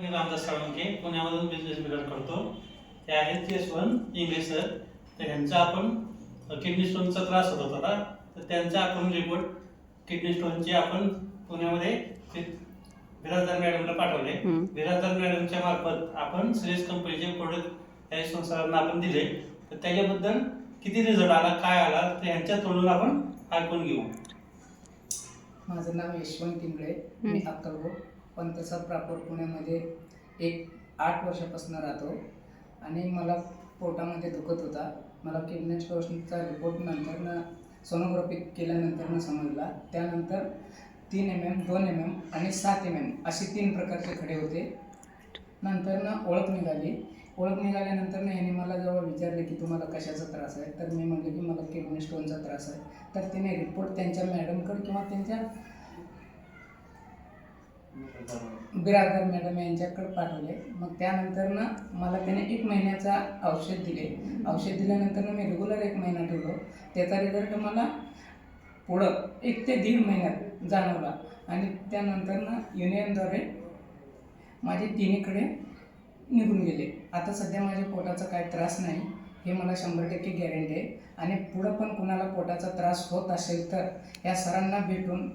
मी रामदास साळुंके पुण्यामधून business builder करतो. ते आहेत यशवंत इंगळे सर तर ह्यांचा आपण किडनी स्टोनचा त्रास होत होता. ना तर त्यांचा आपण रिपोर्ट किडनी स्टोनचे आपण पुण्यामध्ये ते बिराजदार मॅडमला पाठवले. बिराजदार मॅडमच्या मार्फत आपण श्रेयस कंपनीचे प्रोडक्ट या संस्थांना आपण दिले. तर त्याच्याबद्दल किती रिझल्ट आला काय आला तर ह्यांच्या तोंडून आपण ऐकून घेऊ. माझं नाव यशवंत इंगळे. मी अक्कलकोट. पण तसं प्रॉपर पुण्यामध्ये एक आठ वर्षापासून राहतो. आणि मला पोटामध्ये दुखत होता. मला किडनी स्टोनचा रिपोर्ट नंतर सोनोग्राफी केल्यानंतर समजला. त्यानंतर तीन एम एम दोन एम एम आणि सात एम एम असे तीन प्रकारचे खडे होते. नंतरनं ओळख निघाली. ओळख निघाल्यानंतर ह्याने मला जेव्हा विचारले की तुम्हाला कशाचा त्रास आहे? तर मी म्हणले की मला किडनी स्टोनचा त्रास आहे. तर त्याने रिपोर्ट त्यांच्या मॅडमकडे किंवा त्यांच्या बिरादर मॅडम यांच्याकडे पाठवले. मग त्यानंतर ना मला त्याने एक महिन्याचा औषध दिले. औषध दिल्यानंतर मी रेग्युलर एक महिना ठेवलो. त्याचा रिझल्ट मला पुढं एक ते दीड महिन्यात जाणवला. आणि त्यानंतर ना युनियनद्वारे माझे तिन्हीकडे निघून गेले. आता सध्या माझ्या पोटाचा काय त्रास नाही हे मला शंभर टक्के गॅरंटी आहे. आणि पुढं पण कुणाला पोटाचा त्रास होत असेल तर या सरांना भेटून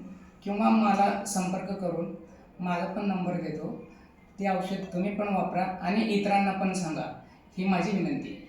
किंवा मला संपर्क करून माझा पण नंबर देतो ते औषध तुम्ही पण वापरा आणि इतरांना पण सांगा. ही माझी विनंती आहे.